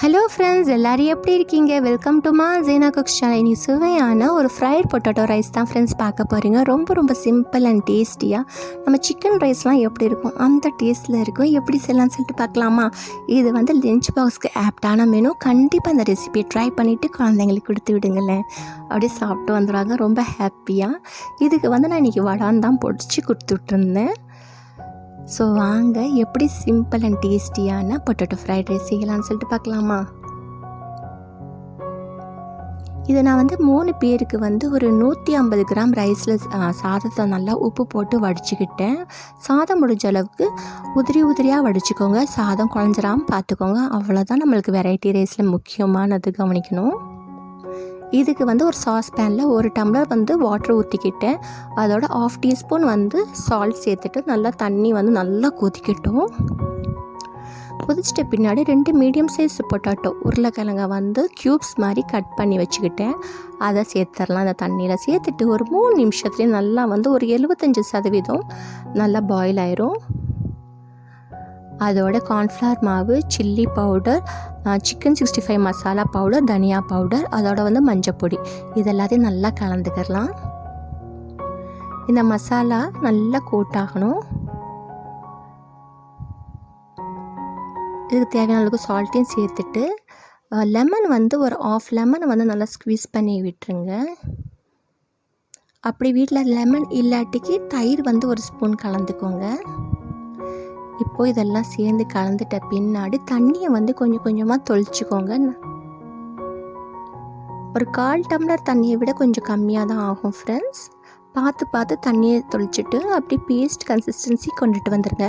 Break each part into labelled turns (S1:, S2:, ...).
S1: Hello friends எல்லாரும் எப்படி இருக்கீங்க? வெல்கம் டு மா ஜீனா குக்ஸ் இனி சுவையான ஒரு ஃப்ரைட் பொட்டேட்டோ ரைஸ் தான் ஃப்ரெண்ட்ஸ் பார்க்க போகிறீங்க ரொம்ப ரொம்ப சிம்பிள் அண்ட் டேஸ்டியாக நம்ம சிக்கன் ரைஸ்லாம் எப்படி இருக்கும்? அந்த டேஸ்ட்டில் இருக்கும். எப்படி செய்யலாம்னு சொல்லிட்டு பார்க்கலாமா? இது வந்து லஞ்ச் பாக்ஸ்க்கு ஆப்டான மெனு கண்டிப்பாக அந்த ரெசிபியை ட்ரை பண்ணிவிட்டு குழந்தைங்களுக்கு கொடுத்து விடுங்களேன். அப்படியே சாப்பிட்டு வந்துடுவாங்க. ரொம்ப ஹாப்பியாக இதுக்கு வந்து நான் இன்றைக்கி வடான் தான் பொடிச்சு கொடுத்துட்ருந்தேன் ஸோ வாங்க எப்படி சிம்பிள் அண்ட் டேஸ்டியான பொட்டேட்டோ ஃப்ரைட் ரைஸ் செய்யலாம்னு சொல்லிட்டு பார்க்கலாமா? இதை நான் வந்து மூணு பேருக்கு வந்து ஒரு நூற்றி ஐம்பது கிராம் ரைஸில் சாதத்தை நல்லா உப்பு போட்டு வடிச்சுக்கிட்டேன். சாதம் முடிஞ்ச அளவுக்கு உதிரி உதிரியாக வடிச்சுக்கோங்க. சாதம் குழஞ்சிராமல் பார்த்துக்கோங்க. அவ்வளோதான் நம்மளுக்கு வெரைட்டி ரைஸில் முக்கியமானது கவனிக்கணும். இதுக்கு வந்து ஒரு சாஸ் பேனில் ஒரு டம்ளர் வந்து வாட்டர் ஊற்றிக்கிட்டேன் அதோட ஆஃப் டீஸ்பூன் வந்து சால்ட் சேர்த்துட்டு நல்லா தண்ணி வந்து நல்லா கொதிக்கட்டும். கொதிச்சிட்ட பின்னாடி ரெண்டு மீடியம் சைஸ் பொட்டாட்டோ உருளைக்கிழங்கை வந்து க்யூப்ஸ் மாதிரி கட் பண்ணி வச்சுக்கிட்டேன். அதை சேர்த்துடலாம் அந்த தண்ணியில் சேர்த்துட்டு ஒரு மூணு நிமிஷத்துலேயே நல்லா வந்து ஒரு எழுபத்தஞ்சி சதவீதம் நல்லா பாயில் ஆயிரும். அதோட கார்ன்ஃப்ளவர் மாவு chilli powder chicken sixty five masala powder தனியா பவுடர் அதோட வந்து மஞ்சப்பொடி. இது எல்லாத்தையும் நல்லா கலந்துக்கிடலாம் இந்த மசாலா நல்லா கோட் ஆகணும். இதுக்கு தேவையான அளவுக்கு சால்ட்டையும் சேர்த்துட்டு லெமன் வந்து ஒரு ஆஃப் லெமனை வந்து நல்லா ஸ்க்வீஸ் பண்ணி விட்டுருங்க. அப்படி வீட்டில் லெமன் இல்லாட்டிக்கு தயிர் வந்து ஒரு ஸ்பூன் கலந்துக்கோங்க. இப்போ இதெல்லாம் சேர்ந்து கலந்துட்ட பின்னாடி தண்ணியை வந்து கொஞ்சம் கொஞ்சமாக தொளிச்சுக்கோங்க. ஒரு கால் டம்ளர் தண்ணியை விட கொஞ்சம் கம்மியாக தான் ஆகும் ஃப்ரெண்ட்ஸ் பார்த்து பார்த்து தண்ணியை தொளிச்சிட்டு அப்படி பேஸ்ட் கன்சிஸ்டன்சி கொண்டுட்டு வந்துடுங்க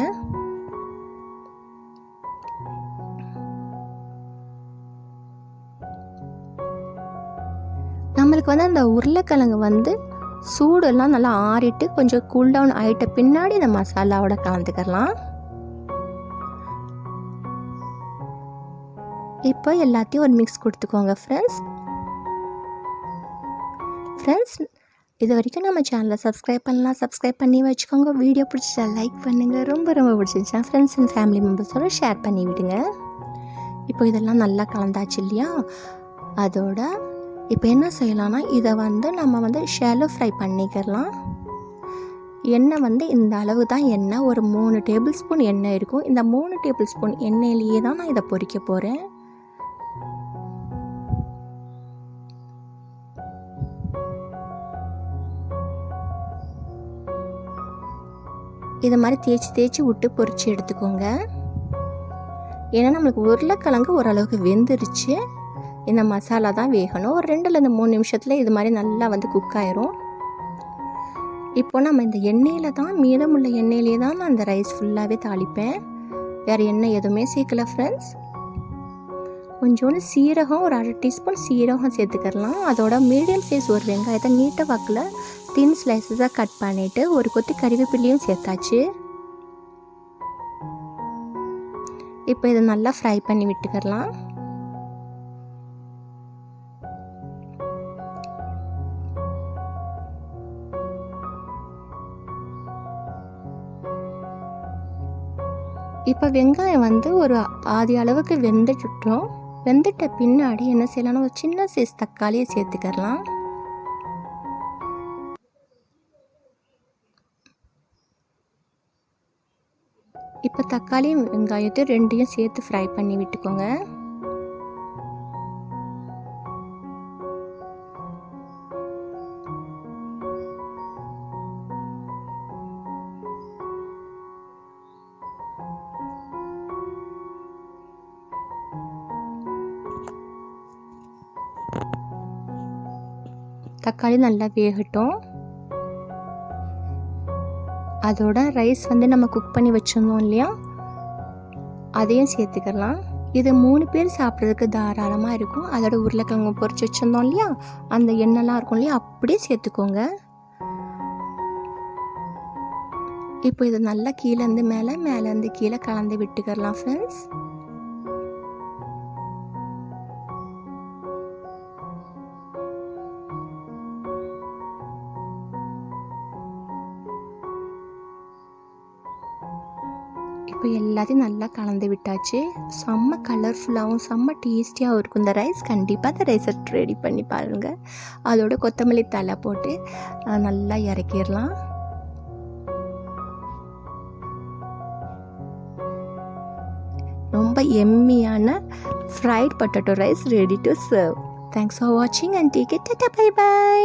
S1: நம்மளுக்கு வந்து அந்த உருளைக்கிழங்கு வந்து சூடெல்லாம் நல்லா ஆறிட்டு கொஞ்சம் கூல் டவுன் ஆகிட்ட பின்னாடி இந்த மசாலாவோட கலந்துக்கலாம். இப்போ எல்லாத்தையும் ஒரு மிக்ஸ் கொடுத்துக்கோங்க ஃப்ரெண்ட்ஸ் ஃப்ரெண்ட்ஸ் இது வரைக்கும் நம்ம சேனலை சப்ஸ்கிரைப் பண்ணலாம் சப்ஸ்கிரைப் பண்ணி வச்சுக்கோங்க. வீடியோ பிடிச்சா லைக் பண்ணுங்கள் ரொம்ப ரொம்ப பிடிச்சிருச்சா ஃப்ரெண்ட்ஸ் அண்ட் ஃபேமிலி மெம்பர்ஸோட ஷேர் பண்ணி விடுங்க. இப்போ இதெல்லாம் நல்லா கலந்தாச்சு இல்லையா? அதோட இப்போ என்ன செய்யலாம்னா இதை வந்து நம்ம வந்து ஷேலோ ஃப்ரை பண்ணிக்கிறலாம் எண்ணெய் வந்து இந்த அளவு தான் எண்ணெய். ஒரு மூணு டேபிள் ஸ்பூன் எண்ணெய் இருக்கும். இந்த மூணு டேபிள் ஸ்பூன் எண்ணெயிலேயே தான் நான் இதை பொறிக்க போகிறேன் இது மாதிரி தேய்ச்சி தேய்ச்சி விட்டு பொறிச்சு எடுத்துக்கோங்க. ஏன்னா நம்மளுக்கு உருளைக்கிழங்கு ஓரளவுக்கு வெந்துருச்சு. இந்த மசாலா தான் வேகணும். ஒரு ரெண்டுலேருந்து மூணு நிமிஷத்தில் இது மாதிரி நல்லா வந்து குக் ஆயிரும். இப்போ நம்ம இந்த எண்ணெயில் தான் மீதமுள்ள எண்ணெயிலே தான் நான் அந்த ரைஸ் ஃபுல்லாகவே தாளிப்பேன். வேறு எண்ணெய் எதுவுமே சேர்க்கல ஃப்ரெண்ட்ஸ் கொஞ்சோண்டு சீரகம் ஒரு அரை டீஸ்பூன் சீரகம் சேர்த்துக்கிறலாம். அதோட மீடியம் சைஸ் ஒரு வெங்காயத்தை நீட்டை வாக்கில் தின் ஸ்லைசஸாக கட் பண்ணிவிட்டு ஒரு கொத்தி கறிவேப்பிலையும் சேர்த்தாச்சு. இப்போ இதை நல்லா ஃப்ரை பண்ணி விட்டுக்கிடலாம் இப்போ வெங்காயம் வந்து ஒரு பாதி அளவுக்கு வெந்துட்டுட்டோம். வெந்துட்ட பின்னாடி என்ன செய்யலாம்னா ஒரு சின்ன சைஸ் தக்காளியை சேர்த்துக்கலாம் இப்போ தக்காளியும் வெங்காயத்தையும் ரெண்டையும் சேர்த்து ஃப்ரை பண்ணி விட்டுக்கோங்க. தக்காளி நல்லா வேகட்டும். அதோட ரைஸ் வந்து நம்ம குக் பண்ணி வச்சுருந்தோம் இல்லையா? அதையும் சேர்த்துக்கலாம். இது மூணு பேர் சாப்பிட்றதுக்கு தாராளமாக இருக்கும். அதோட உருளைக்கிழங்கு பொறிச்சு வச்சுருந்தோம் இல்லையா? அந்த எண்ணெய்லாம் இருக்கும் இல்லையா? அப்படியே சேர்த்துக்கோங்க. இப்போ இதை நல்லா கீழேருந்து மேலே மேலேருந்து கீழே கலந்து விட்டுக்கலாம் ஃப்ரெண்ட்ஸ் இப்போ எல்லாத்தையும் நல்லா கலந்து விட்டாச்சு. செம்ம கலர்ஃபுல்லாகவும் செம்ம டேஸ்டியாகவும் இருக்கும் இந்த ரைஸ் கண்டிப்பாக அந்த ரைஸை ரெடி பண்ணி பாருங்கள் அதோட கொத்தமல்லி தலை போட்டு நல்லா இறக்கிடலாம். ரொம்ப எம்மியான fried potato rice ready to serve thanks for வாட்சிங் and take it bye bye